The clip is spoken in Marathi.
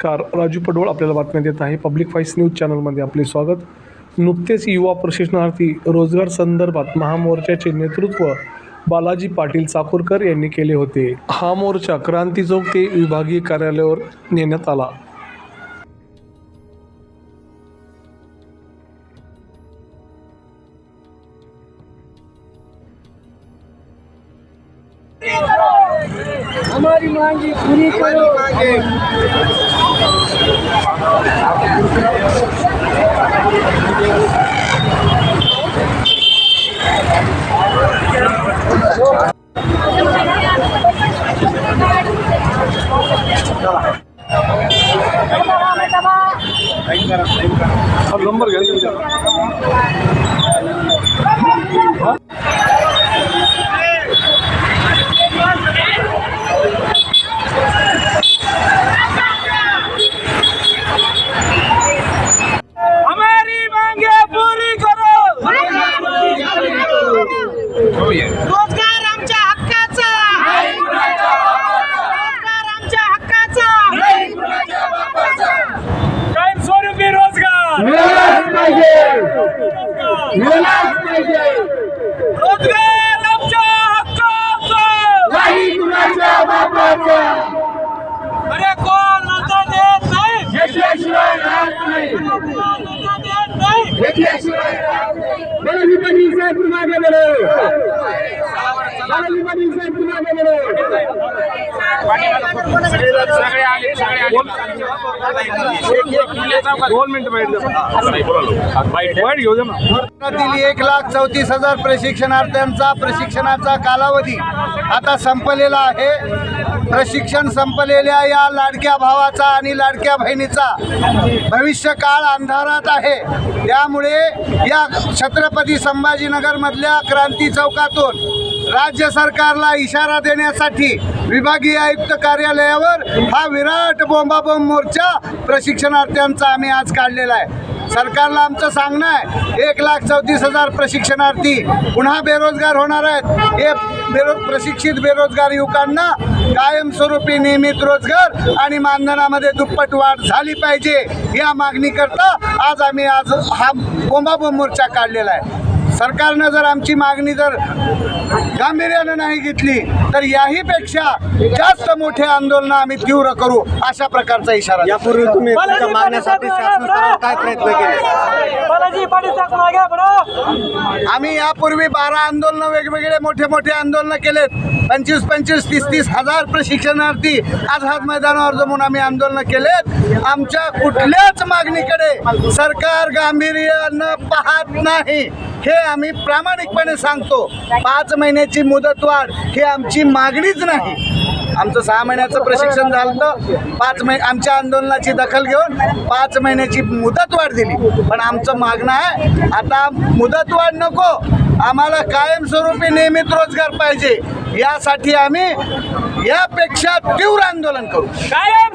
कार राजू पडवळ आपल्याला बातम्या देत आहे. पब्लिक व्हॉइस न्यूज चॅनलमध्ये आपले स्वागत. नुकतेच युवा प्रशिक्षणार्थी रोजगार संदर्भात महामोर्चाचे नेतृत्व बालाजी पाटील चाकूरकर यांनी केले होते. हा मोर्चा क्रांती चौक ते विभागीय कार्यालयावर नेण्यात आला. हमारी मांगी पूरी करो। नंबर घ्या देत नाही. राज्यातील एक लाख चौतीस हजार प्रशिक्षणार्थ्यांचा प्रशिक्षणाचा कालावधी आता संपलेला आहे. प्रशिक्षण संपलेल्या या लाडक्या भावाचा आणि लाडक्या बहिणीचा भविष्य काळ अंधारात आहे. त्यामुळे या छत्रपती संभाजीनगरमधल्या क्रांती चौकातून राज्य सरकारला इशारा देण्यासाठी विभागीय आयुक्त कार्यालयावर हा विराट बोंबाबोंब मोर्चा प्रशिक्षणार्थ्यांचा आम्ही आज काढलेला आहे. सरकारला आमचं सांगणं आहे एक लाख चौतीस हजार प्रशिक्षणार्थी पुन्हा बेरोजगार होणार आहेत. हे बेरो प्रशिक्षित बेरोजगार युवकांना कायमस्वरूपी नियमित रोजगार आणि मानधनामध्ये दुप्पट वाढ झाली पाहिजे या मागणीकरता आज आम्ही आज हा बोंबाबोंब मोर्चा काढलेला आहे. सरकारनं जर आमची मागणी जर गांभीर्यानं नाही घेतली तर याहीपेक्षा जास्त मोठे आंदोलन आम्ही तीव्र करू अशा प्रकारचा इशारा यापूर्वी तुम्ही मागण्यासाठी काय प्रयत्न केले? आम्ही यापूर्वी बारा आंदोलन वेगवेगळे मोठे मोठे आंदोलन केलेत. पंचवीस पंचवीस तीस तीस हजार प्रशिक्षणार्थी आझाद मैदानावर जमून आम्ही आंदोलन केलेत. आमच्या कुठल्याच मागणीकडे सरकार गांभीर्यानं पाहत नाही. हे आम्ही प्रामाणिकपणे सांगतो. पाच महिन्याची मुदतवाढ ही आमची मागणीच नाही. आमचं सहा महिन्याचं प्रशिक्षण झालं तर पाच महिने आमच्या आंदोलनाची दखल घेऊन पाच महिन्याची मुदतवाढ दिली. पण आमचं मागणं आहे आता मुदतवाढ नको. आम्हाला कायमस्वरूपी नियमित रोजगार पाहिजे. यासाठी आम्ही यापेक्षा तीव्र आंदोलन करू. कायम